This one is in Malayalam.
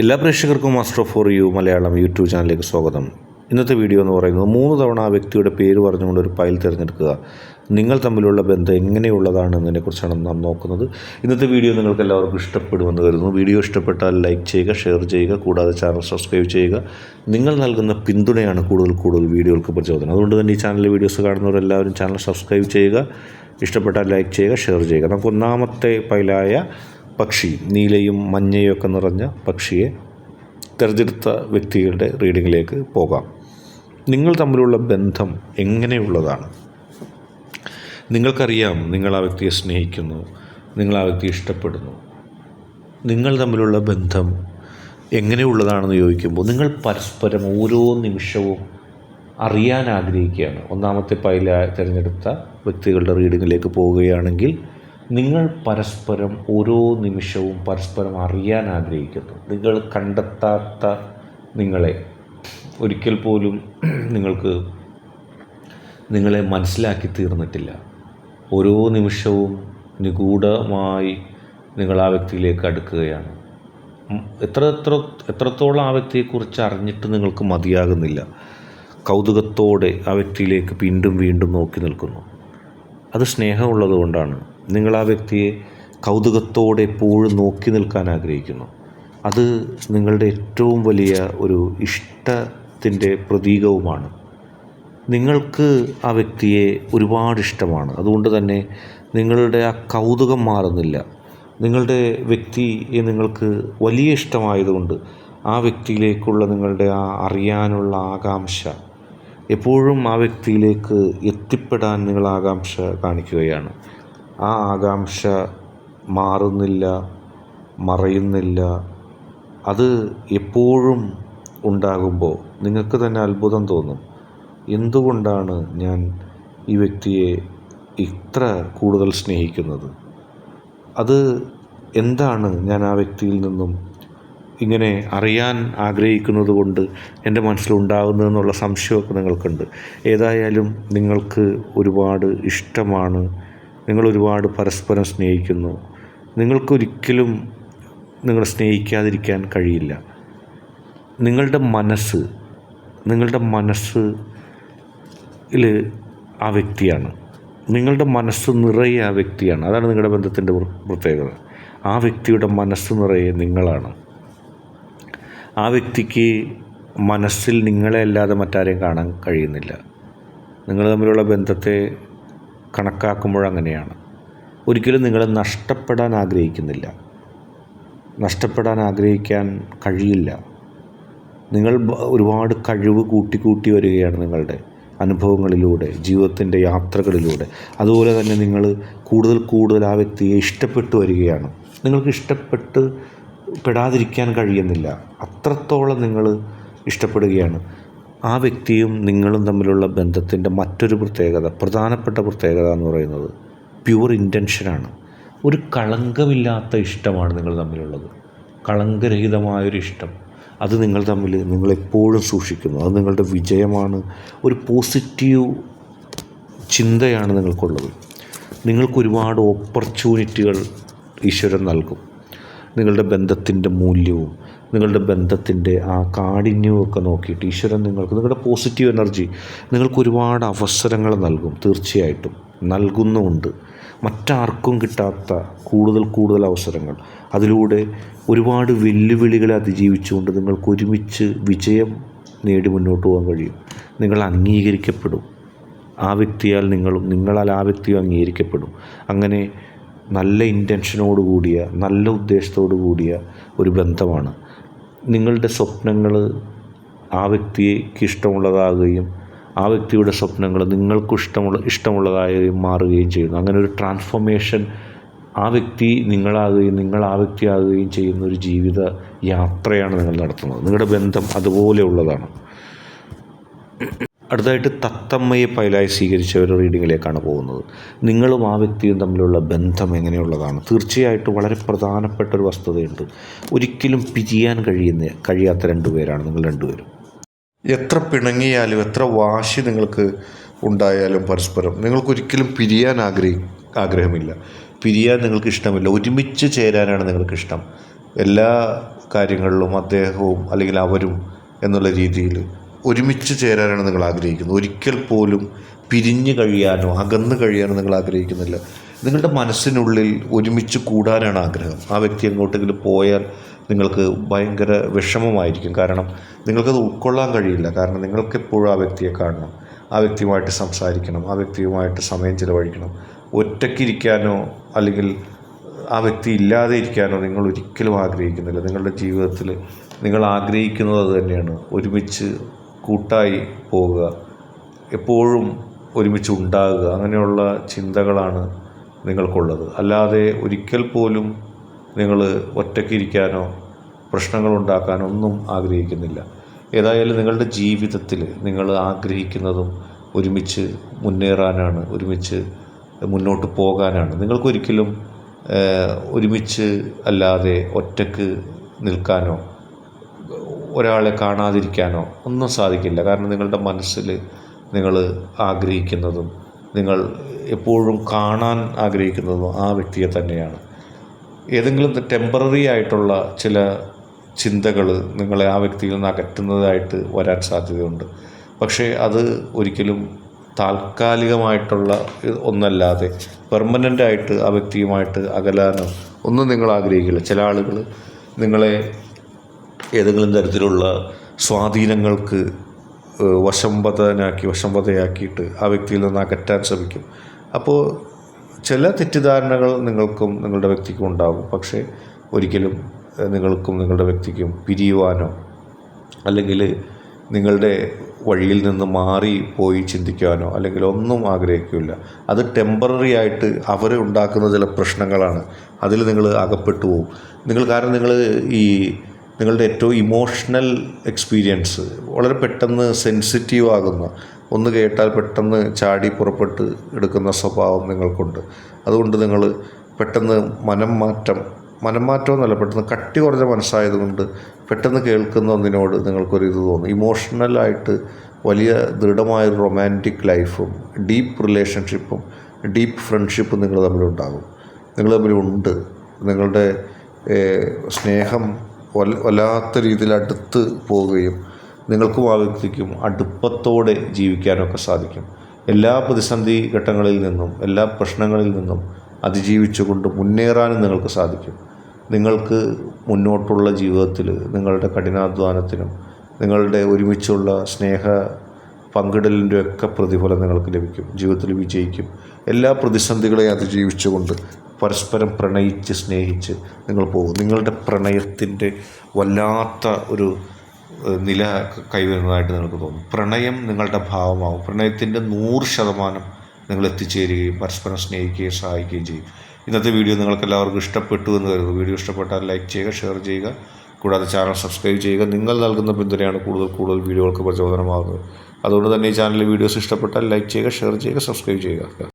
എല്ലാ പ്രേക്ഷകർക്കും master for you Malayalam YouTube ചാനലിലേക്ക് സ്വാഗതം. ഇന്നത്തെ വീഡിയോ എന്ന് പറയുന്നത് മൂന്ന് തവണ ആ വ്യക്തിയുടെ പേര് പറഞ്ഞുകൊണ്ട് ഒരു ഫയൽ തിരഞ്ഞെടുക്കുക. നിങ്ങൾ തമ്മിലുള്ള ബന്ധം എങ്ങനെയുള്ളതാണ് എന്നതിനെക്കുറിച്ചാണ് നാം നോക്കുന്നത്. ഇന്നത്തെ വീഡിയോ നിങ്ങൾക്ക് എല്ലാവർക്കും ഇഷ്ടപ്പെടുമെന്ന് കരുതുന്നു. വീഡിയോ ഇഷ്ടപ്പെട്ടാൽ ലൈക്ക് ചെയ്യുക ഷെയർ ചെയ്യുക കൂടാതെ ചാനൽ സബ്സ്ക്രൈബ് ചെയ്യുക. നിങ്ങൾ നൽകുന്ന പിന്തുണയാണ് കൂടുതൽ കൂടുതൽ വീഡിയോകൾക്ക് പ്രചോദനം. അതുകൊണ്ട് തന്നെ ഈ ചാനലിലെ വീഡിയോസ് കാണുന്നവരെല്ലാവരും ചാനൽ സബ്സ്ക്രൈബ് ചെയ്യുക. ഇഷ്ടപ്പെട്ടാൽ ലൈക്ക് ചെയ്യുക ഷെയർ ചെയ്യുക. നമുക്ക് ഒന്നാമത്തെ ഫയലായ പക്ഷി നീലയും മഞ്ഞയൊക്കെ നിറഞ്ഞ പക്ഷിയെ തിരഞ്ഞെടുത്ത വ്യക്തികളുടെ റീഡിങ്ങിലേക്ക് പോകാം. നിങ്ങൾ തമ്മിലുള്ള ബന്ധം എങ്ങനെയുള്ളതാണ്? നിങ്ങൾക്കറിയാം നിങ്ങൾ ആ വ്യക്തിയെ സ്നേഹിക്കുന്നു നിങ്ങൾ ആ വ്യക്തിയെ ഇഷ്ടപ്പെടുന്നു. നിങ്ങൾ തമ്മിലുള്ള ബന്ധം എങ്ങനെയുള്ളതാണെന്ന് ചോദിക്കുമ്പോൾ നിങ്ങൾ പരസ്പരം ഓരോ നിമിഷവും അറിയാൻ ആഗ്രഹിക്കുകയാണ്. ഒന്നാമത്തെ പൈല തിരഞ്ഞെടുത്ത വ്യക്തികളുടെ റീഡിങ്ങിലേക്ക് പോവുകയാണെങ്കിൽ നിങ്ങൾ പരസ്പരം ഓരോ നിമിഷവും പരസ്പരം അറിയാൻ ആഗ്രഹിക്കുന്നു. നിങ്ങൾ കണ്ടെത്താത്ത നിങ്ങളെ ഒരിക്കൽ പോലും നിങ്ങൾക്ക് നിങ്ങളെ മനസ്സിലാക്കി തീർന്നിട്ടില്ല. ഓരോ നിമിഷവും നിഗൂഢമായി നിങ്ങൾ ആ വ്യക്തിയിലേക്ക് അടുക്കുകയാണ്. എത്ര എത്ര എത്രത്തോളം ആ വ്യക്തിയെക്കുറിച്ച് അറിഞ്ഞിട്ട് നിങ്ങൾക്ക് മതിയാകുന്നില്ല. കൗതുകത്തോടെ ആ വ്യക്തിയിലേക്ക് വീണ്ടും വീണ്ടും നോക്കി നിൽക്കുന്നു. അത് സ്നേഹമുള്ളത് കൊണ്ടാണ് നിങ്ങൾ ആ വ്യക്തിയെ കൗതുകത്തോടെ എപ്പോഴും നോക്കി നിൽക്കാൻ ആഗ്രഹിക്കുന്നു. അത് നിങ്ങളുടെ ഏറ്റവും വലിയ ഒരു ഇഷ്ടത്തിന്റെ പ്രതീകവുമാണ്. നിങ്ങൾക്ക് ആ വ്യക്തിയെ ഒരുപാട് ഇഷ്ടമാണ്. അതുകൊണ്ട് തന്നെ നിങ്ങളുടെ ആ കൗതുകം മാറുന്നില്ല. നിങ്ങളുടെ വ്യക്തിയെ നിങ്ങൾക്ക് വലിയ ഇഷ്ടമായതുകൊണ്ട് ആ വ്യക്തിയിലേക്കുള്ള നിങ്ങളുടെ ആ അറിയാനുള്ള ആകാംക്ഷ എപ്പോഴും ആ വ്യക്തിയിലേക്ക് എത്തിപ്പെടാൻ നിങ്ങൾ ആകാംക്ഷ കാണിക്കുകയാണ്. ആ ആകാംക്ഷ മാറുന്നില്ല മറയുന്നില്ല. അത് എപ്പോഴും ഉണ്ടാകുമ്പോൾ നിങ്ങൾക്ക് തന്നെ അത്ഭുതം തോന്നും. എന്തുകൊണ്ടാണ് ഞാൻ ഈ വ്യക്തിയെ ഇത്ര കൂടുതൽ സ്നേഹിക്കുന്നത്? അത് എന്താണ് ഞാൻ ആ വ്യക്തിയിൽ നിന്നും ഇങ്ങനെ അറിയാൻ ആഗ്രഹിക്കുന്നത് കൊണ്ട് എന്റെ മനസ്സിലുണ്ടാകുന്നതെന്നുള്ള സംശയമൊക്കെ നിങ്ങൾക്കുണ്ട്. ഏതായാലും നിങ്ങൾക്ക് ഒരുപാട് ഇഷ്ടമാണ് നിങ്ങൾ ഒരുപാട് പരസ്പരം സ്നേഹിക്കുന്നു. നിങ്ങൾക്കൊരിക്കലും നിങ്ങൾ സ്നേഹിക്കാതിരിക്കാൻ കഴിയില്ല. നിങ്ങളുടെ മനസ്സ് നിങ്ങളുടെ മനസ്സ് ആ വ്യക്തിയാണ്. നിങ്ങളുടെ മനസ്സ് നിറയെ ആ വ്യക്തിയാണ്. അതാണ് നിങ്ങളുടെ ബന്ധത്തിന്റെ പ്ര- പ്രത്യേകത. ആ വ്യക്തിയുടെ മനസ്സ് നിറയെ നിങ്ങളാണ്. ആ വ്യക്തിക്ക് മനസ്സിൽ നിങ്ങളെ അല്ലാതെ മറ്റാരെയും കാണാൻ കഴിയുന്നില്ല. നിങ്ങൾ തമ്മിലുള്ള ബന്ധത്തെ കണക്കാക്കുമ്പോൾ അങ്ങനെയാണ്. ഒരിക്കലും നിങ്ങൾ നഷ്ടപ്പെടാൻ ആഗ്രഹിക്കുന്നില്ല. നഷ്ടപ്പെടാൻ ആഗ്രഹിക്കാൻ കഴിയില്ല. നിങ്ങൾ ഒരുപാട് കഴിവ് കൂട്ടി കൂട്ടി വരികയാണ് നിങ്ങളുടെ അനുഭവങ്ങളിലൂടെ ജീവിതത്തിന്റെ യാത്രകളിലൂടെ. അതുപോലെ തന്നെ നിങ്ങൾ കൂടുതൽ കൂടുതൽ ആ വ്യക്തിയെ ഇഷ്ടപ്പെട്ടു വരികയാണ്. നിങ്ങൾക്ക് ഇഷ്ടപ്പെട്ട് പെടാതിരിക്കാൻ കഴിയുന്നില്ല. അത്രത്തോളം നിങ്ങൾ ഇഷ്ടപ്പെടുകയാണ്. ആ വ്യക്തിയും നിങ്ങളും തമ്മിലുള്ള ബന്ധത്തിന്റെ മറ്റൊരു പ്രത്യേകത പ്രധാനപ്പെട്ട പ്രത്യേകത എന്ന് പറയുന്നത് പ്യുവർ ഇന്റൻഷനാണ് ഒരു കളങ്കമില്ലാത്ത ഇഷ്ടമാണ് നിങ്ങൾ തമ്മിലുള്ളത്. കളങ്കരഹിതമായൊരു ഇഷ്ടം അത് നിങ്ങൾ തമ്മിൽ നിങ്ങളെപ്പോഴും സൂക്ഷിക്കുന്നു. അത് നിങ്ങളുടെ വിജയമാണ്. ഒരു പോസിറ്റീവ് ചിന്തയാണ് നിങ്ങൾക്കുള്ളത്. നിങ്ങൾക്ക് ഒരുപാട് ഓപ്പർച്യൂണിറ്റികൾ ഈശ്വരൻ നൽകും. നിങ്ങളുടെ ബന്ധത്തിന്റെ മൂല്യവും നിങ്ങളുടെ ബന്ധത്തിന്റെ ആ കാഠിന്യവും ഒക്കെ നോക്കിയിട്ട് ഈശ്വരൻ നിങ്ങൾക്ക് നിങ്ങളുടെ പോസിറ്റീവ് എനർജി നിങ്ങൾക്ക് ഒരുപാട് അവസരങ്ങൾ നൽകും തീർച്ചയായിട്ടും. നൽകുന്നുമുണ്ട്. മറ്റാർക്കും കിട്ടാത്ത കൂടുതൽ കൂടുതൽ അവസരങ്ങൾ. അതിലൂടെ ഒരുപാട് വെല്ലുവിളികളെ അതിജീവിച്ചുകൊണ്ട് നിങ്ങൾക്ക് ഒരുമിച്ച് വിജയം നേടി മുന്നോട്ട് പോകാൻ കഴിയും. നിങ്ങൾ അംഗീകരിക്കപ്പെടും. ആ വ്യക്തിയാൽ നിങ്ങളും നിങ്ങളാൽ ആ വ്യക്തിയും അംഗീകരിക്കപ്പെടും. അങ്ങനെ നല്ല ഇന്റൻഷനോട് കൂടിയ നല്ല ഉദ്ദേശത്തോടു കൂടിയ ഒരു ബന്ധമാണ് നിങ്ങളുടെ സ്വപ്നങ്ങൾ ആ വ്യക്തിക്ക് ഇഷ്ടമുള്ളതാകുകയും ആ വ്യക്തിയുടെ സ്വപ്നങ്ങൾ നിങ്ങൾക്കും ഇഷ്ടമുള്ള ഇഷ്ടമുള്ളതായി മാറുകയും ചെയ്യുന്നു. അങ്ങനെ ഒരു ട്രാൻസ്ഫോർമേഷൻ ആ വ്യക്തി നിങ്ങളാകുകയും നിങ്ങൾ ആ വ്യക്തിയാകുകയും ചെയ്യുന്ന ഒരു ജീവിത യാത്രയാണ് നിങ്ങൾ നടത്തുന്നത്. നിങ്ങളുടെ ബന്ധം അതുപോലെയുള്ളതാണ് അടുത്തതായിട്ട് തത്തമ്മയെ പൈലായി സ്വീകരിച്ച ഒരു റീഡിങ്ങിലേക്കാണ് പോകുന്നത്. നിങ്ങളും ആ വ്യക്തിയും തമ്മിലുള്ള ബന്ധം എങ്ങനെയുള്ളതാണ്? തീർച്ചയായിട്ടും വളരെ പ്രധാനപ്പെട്ട ഒരു വസ്തുതയുണ്ട്. ഒരിക്കലും പിരിയാൻ കഴിയുന്ന കഴിയാത്ത രണ്ടുപേരാണ് നിങ്ങൾ രണ്ടുപേരും. എത്ര പിണങ്ങിയാലും എത്ര വാശി നിങ്ങൾക്ക് ഉണ്ടായാലും പരസ്പരം നിങ്ങൾക്കൊരിക്കലും പിരിയാൻ ആഗ്രഹി ആഗ്രഹമില്ല. പിരിയാൻ നിങ്ങൾക്ക് ഇഷ്ടമില്ല. ഒരുമിച്ച് ചേരാനാണ് നിങ്ങൾക്ക് ഇഷ്ടം. എല്ലാ കാര്യങ്ങളിലും അദ്ദേഹവും അല്ലെങ്കിൽ അവരും എന്നുള്ള രീതിയിൽ ഒരുമിച്ച് ചേരാനാണ് നിങ്ങൾ ആഗ്രഹിക്കുന്നത്. ഒരിക്കൽ പോലും പിരിഞ്ഞു കഴിയാനോ അകന്നു കഴിയാനോ നിങ്ങൾ ആഗ്രഹിക്കുന്നില്ല. നിങ്ങളുടെ മനസ്സിനുള്ളിൽ ഒരുമിച്ച് കൂടാനാണ് ആഗ്രഹം. ആ വ്യക്തി എങ്ങോട്ടെങ്കിലും പോയാൽ നിങ്ങൾക്ക് ഭയങ്കര വിഷമമായിരിക്കും. കാരണം നിങ്ങൾക്കത് ഉൾക്കൊള്ളാൻ കഴിയില്ല. കാരണം നിങ്ങൾക്കെപ്പോഴും ആ വ്യക്തിയെ കാണണം. ആ വ്യക്തിയുമായിട്ട് സംസാരിക്കണം. ആ വ്യക്തിയുമായിട്ട് സമയം ചിലവഴിക്കണം. ഒറ്റയ്ക്കിരിക്കാനോ അല്ലെങ്കിൽ ആ വ്യക്തി ഇല്ലാതെ ഇരിക്കാനോ നിങ്ങൾ ഒരിക്കലും ആഗ്രഹിക്കുന്നില്ല. നിങ്ങളുടെ ജീവിതത്തിൽ നിങ്ങൾ ആഗ്രഹിക്കുന്നത് അത് തന്നെയാണ്. ഒരുമിച്ച് കൂട്ടായി പോവുക. എപ്പോഴും ഒരുമിച്ച് ഉണ്ടാകുക അങ്ങനെയുള്ള ചിന്തകളാണ് നിങ്ങൾക്കുള്ളത്. അല്ലാതെ ഒരിക്കൽ പോലും നിങ്ങൾ ഒറ്റയ്ക്കിരിക്കാനോ പ്രശ്നങ്ങൾ ഉണ്ടാക്കാനോ ഒന്നും ആഗ്രഹിക്കുന്നില്ല. ഏതായാലും നിങ്ങളുടെ ജീവിതത്തിൽ നിങ്ങൾ ആഗ്രഹിക്കുന്നതും ഒരുമിച്ച് മുന്നേറാനാണ് ഒരുമിച്ച് മുന്നോട്ട് പോകാനാണ്. നിങ്ങൾക്കൊരിക്കലും ഒരുമിച്ച് അല്ലാതെ ഒറ്റയ്ക്ക് നിൽക്കാനോ ഒരാളെ കാണാതിരിക്കാനോ ഒന്നും സാധിക്കില്ല. കാരണം നിങ്ങളുടെ മനസ്സിൽ നിങ്ങൾ ആഗ്രഹിക്കുന്നതും നിങ്ങൾ എപ്പോഴും കാണാൻ ആഗ്രഹിക്കുന്നതും ആ വ്യക്തിയെ തന്നെയാണ്. ഏതെങ്കിലും ടെമ്പററി ആയിട്ടുള്ള ചില ചിന്തകൾ നിങ്ങളെ ആ വ്യക്തിയിൽ നിന്ന് അകറ്റുന്നതായിട്ട് വരാൻ സാധ്യതയുണ്ട്. പക്ഷേ അത് ഒരിക്കലും താൽക്കാലികമായിട്ടുള്ള ഒന്നല്ലാതെ പെർമനന്റ് ആയിട്ട് ആ വ്യക്തിയുമായിട്ട് അകലാനോ ഒന്നും നിങ്ങൾ ആഗ്രഹിക്കില്ല. ചില ആളുകൾ നിങ്ങളെ ഏതെങ്കിലും തരത്തിലുള്ള സ്വാധീനങ്ങൾക്ക് വശംവദനാക്കി വശംവദയാക്കിയിട്ട് ആ വ്യക്തിയിൽ നിന്ന് അകറ്റാൻ ശ്രമിക്കും. അപ്പോൾ ചില തെറ്റിദ്ധാരണകൾ നിങ്ങൾക്കും നിങ്ങളുടെ വ്യക്തിക്കും ഉണ്ടാകും. പക്ഷേ ഒരിക്കലും നിങ്ങൾക്കും നിങ്ങളുടെ വ്യക്തിക്കും പിരിയുവാനോ അല്ലെങ്കിൽ നിങ്ങളുടെ വഴിയിൽ നിന്ന് മാറി പോയി ചിന്തിക്കാനോ അല്ലെങ്കിൽ ഒന്നും ആഗ്രഹിക്കില്ല. അത് ടെമ്പററി ആയിട്ട് അവർ ഉണ്ടാക്കുന്ന ചില പ്രശ്നങ്ങളാണ്. അതിൽ നിങ്ങൾ അകപ്പെട്ടു പോകും. നിങ്ങൾ കാരണം നിങ്ങൾ ഈ നിങ്ങളുടെ ഏറ്റവും ഇമോഷണൽ എക്സ്പീരിയൻസ് വളരെ പെട്ടെന്ന് സെൻസിറ്റീവ് ആകുന്ന ഒന്ന് കേട്ടാൽ പെട്ടെന്ന് ചാടി പുറപ്പെട്ട് എടുക്കുന്ന സ്വഭാവം നിങ്ങൾക്കുണ്ട്. അതുകൊണ്ട് നിങ്ങൾ പെട്ടെന്ന് മനം മാറ്റം മനം മാറ്റം എന്നല്ല പെട്ടെന്ന് കട്ടി കുറഞ്ഞ മനസ്സായതുകൊണ്ട് പെട്ടെന്ന് കേൾക്കുന്ന ഒന്നിനോട് നിങ്ങൾക്കൊരു ഇത് തോന്നും ഇമോഷണലായിട്ട് വലിയ ദൃഢമായൊരു റൊമാന്റിക് ലൈഫും ഡീപ്പ് റിലേഷൻഷിപ്പും ഡീപ്പ് ഫ്രണ്ട്ഷിപ്പും നിങ്ങൾ തമ്മിലുണ്ടാകും. നിങ്ങൾ തമ്മിലുണ്ട്. നിങ്ങളുടെ സ്നേഹം വല്ലാത്ത രീതിയിൽ അടുത്ത് പോവുകയും നിങ്ങൾക്കും ആ വ്യക്തിക്കും അടുപ്പത്തോടെ ജീവിക്കാനൊക്കെ സാധിക്കും. എല്ലാ പ്രതിസന്ധി ഘട്ടങ്ങളിൽ നിന്നും എല്ലാ പ്രശ്നങ്ങളിൽ നിന്നും അതിജീവിച്ചുകൊണ്ട് മുന്നേറാനും നിങ്ങൾക്ക് സാധിക്കും. നിങ്ങൾക്ക് മുന്നോട്ടുള്ള ജീവിതത്തിൽ നിങ്ങളുടെ കഠിനാധ്വാനത്തിനും നിങ്ങളുടെ ഒരുമിച്ചുള്ള സ്നേഹ പങ്കിടലിന്റെ ഒക്കെ പ്രതിഫലം നിങ്ങൾക്ക് ലഭിക്കും. ജീവിതത്തിൽ വിജയിക്കും. എല്ലാ പ്രതിസന്ധികളെയും അതിജീവിച്ചുകൊണ്ട് പരസ്പരം പ്രണയിച്ച് സ്നേഹിച്ച് നിങ്ങൾ പോകും. നിങ്ങളുടെ പ്രണയത്തിന്റെ വല്ലാത്ത ഒരു നില കൈവരുന്നതായിട്ട് നിങ്ങൾക്ക് തോന്നും. പ്രണയം നിങ്ങളുടെ ഭാവമാവും. പ്രണയത്തിന്റെ നൂറ് ശതമാനം നിങ്ങൾ എത്തിച്ചേരുകയും പരസ്പരം സ്നേഹിക്കുകയും സഹായിക്കുകയും ചെയ്യും. ഇന്നത്തെ വീഡിയോ നിങ്ങൾക്ക് എല്ലാവർക്കും ഇഷ്ടപ്പെട്ടു എന്ന് കരുതുന്നു. വീഡിയോ ഇഷ്ടപ്പെട്ടാൽ ലൈക്ക് ചെയ്യുക ഷെയർ ചെയ്യുക. കൂടാതെ ചാനൽ സബ്സ്ക്രൈബ് ചെയ്യുക. നിങ്ങൾ നൽകുന്ന പിന്തുണയാണ് കൂടുതൽ കൂടുതൽ വീഡിയോകൾക്ക് പ്രചോദനമാകുന്നത്. അതുകൊണ്ട് തന്നെ ഈ ചാനലിലെ വീഡിയോസ് ഇഷ്ടപ്പെട്ടാൽ ലൈക്ക് ചെയ്യുക ഷെയർ ചെയ്യുക സബ്സ്ക്രൈബ് ചെയ്യുക.